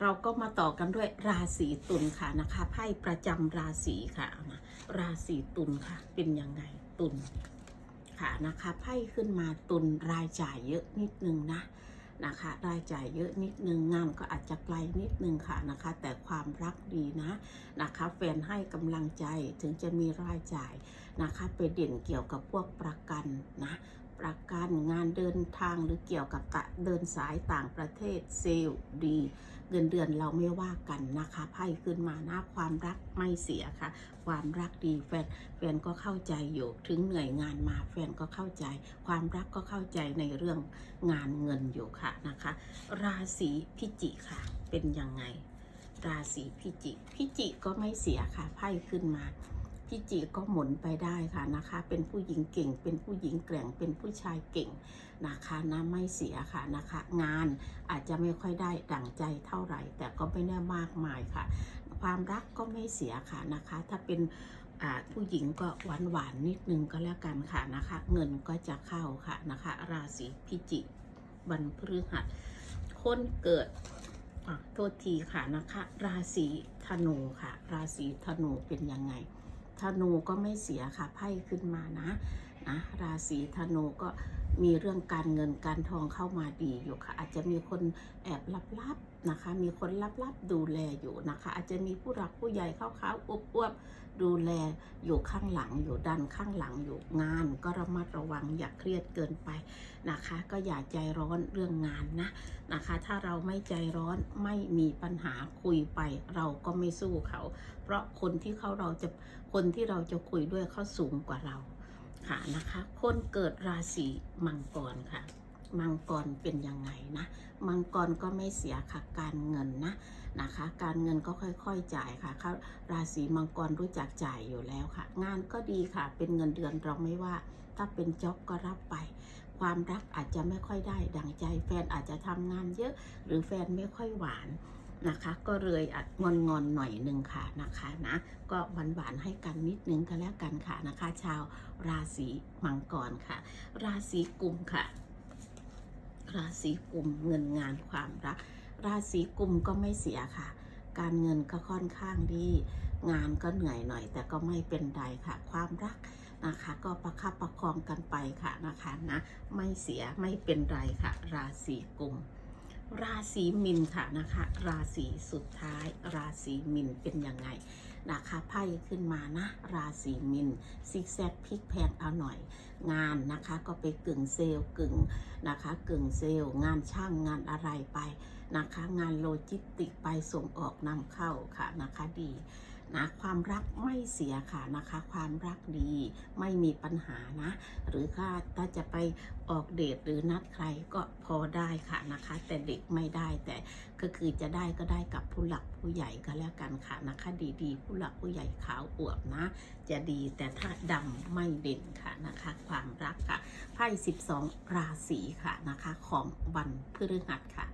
เราก็มาต่อกันด้วยราศีตุลค่ะนะคะไพ่ประจำราศีค่ะ ราศีตุลค่ะ เป็นยังไงตุลค่ะนะคะไพ่ขึ้นมาตุลรายจ่ายเยอะนิดนึงนะนะคะ รายจ่ายเยอะนิดนึงงานก็อาจจะไกลนิดนึงค่ะนะคะ แต่ความรักดีนะนะคะแฟนให้กำลังใจถึงจะมีรายจ่ายนะคะ ไปเด่นเกี่ยวกับพวกประกันนะ ประกันงานเดินทางหรือเกี่ยวกับเดินสายต่างประเทศเซลล์ดีเงินเดือนเราไม่ว่ากันนะคะไพ่ขึ้นมานะความรักไม่เสียค่ะ ความรักดีแฟนแฟนก็เข้าใจอยู่ถึงเหนื่อยงานมาแฟนก็เข้าใจ ความรักก็เข้าใจในเรื่องงานเงินอยู่ค่ะนะคะ ราศีพิจิกค่ะ เป็นยังไง ราศีพิจิกพิจิกก็ไม่เสียค่ะไพ่ขึ้นมา พิจิก็หมุนไปได้ค่ะนะคะ เป็นผู้หญิงเก่ง เป็นผู้หญิงแกร่ง เป็นผู้ชายเก่งนะคะนะไม่เสียค่ะนะคะ งานอาจจะไม่ค่อยได้ดั่งใจเท่าไหร่ แต่ก็ไม่ได้มากมายค่ะ ความรักก็ไม่เสียค่ะนะคะ ถ้าเป็นผู้หญิงก็หวานหวานนิดนึงก็แล้วกันค่ะนะคะ เงินก็จะเข้าค่ะนะคะ ราศีพิจิกวันพฤหัสคนเกิดโทษทีค่ะนะคะ ราศีธนูค่ะ ราศีธนูเป็นยังไง ธนูก็ไม่เสียค่ะไพ่ขึ้นมานะ นะราศีธนูก็มีเรื่องการเงินการทองเข้ามาดีอยู่ค่ะ อาจจะมีคนแอบลับๆนะคะ มีคนลับๆดูแลอยู่นะคะ อาจจะมีผู้หลักผู้ใหญ่เข้าวๆอ้วบดูแลอยู่ข้างหลังอยู่ดันข้างหลังอยู่งาน ก็ระมัดระวังอย่าเครียดเกินไปนะคะ ก็อย่าใจร้อนเรื่องงานนะนะคะ ถ้าเราไม่ใจร้อนไม่มีปัญหาคุยไป เราก็ไม่สู้เขา เพราะคนที่เขาเราจะคนที่เราจะคุยด้วยเขาสูงกว่าเรา ค่ะนะคะ คนเกิดราศีมังกรค่ะ มังกรเป็นยังไงนะ มังกรก็ไม่เสียค่ะ การเงินนะนะคะ การเงินก็ค่อยๆจ่ายค่ะเขาราศีมังกรรู้จักจ่ายอยู่แล้วค่ะ งานก็ดีค่ะ เป็นเงินเดือนเราไม่ว่า ถ้าเป็นจ็อบก็รับไปความรักอาจจะไม่ค่อยได้ดังใจ แฟนอาจจะทำงานเยอะ หรือแฟนไม่ค่อยหวาน นะคะ ก็เลยอัดงอนงอนๆหน่อยหนึ่งค่ะนะคะนะก็หวานหวานๆให้กันนิดนึงก็แล้วกันค่ะนะคะ ชาวราศีมังกรค่ะ ราศีกุมค่ะ ราศีกุมเงินงานความรัก ราศีกุมก็ไม่เสียค่ะ การเงินก็ค่อนข้างดี งานก็เหนื่อยหน่อย แต่ก็ไม่เป็นไรค่ะ ความรักนะคะก็ประคับประคองกันไปค่ะนะคะนะไม่เสียไม่เป็นไรค่ะ ราศีกุม ราศีมินค่ะนะคะ ราศีสุดท้าย ราศีมินเป็นยังไงนะคะไพ่ขึ้นมานะ ราศีมินซิกแซกพลิกแพงเอาหน่อย งานนะคะก็ไปกึ่งเซลล์กึ่งนะคะกึ่งเซลล์งานช่างงานอะไรไปนะคะ งานโลจิสติกไปส่งออกนำเข้าค่ะนะคะดี นะความรักไม่เสียค่ะนะคะ ความรักดีไม่มีปัญหานะ หรือถ้าถ้าจะไปออกเดทหรือนัดใครก็พอได้ค่ะนะคะ แต่เด็กไม่ได้แต่ก็คือจะได้ก็ได้กับผู้หลักผู้ใหญ่ก็แล้วกันค่ะนะคะ ดีๆ ผู้หลักผู้ใหญ่ขาวอวบนะ จะดีแต่ถ้าดำไม่เด่นค่ะนะคะ ความรักค่ะไพ่12 ราศีค่ะนะคะ ของวันพฤหัสค่ะ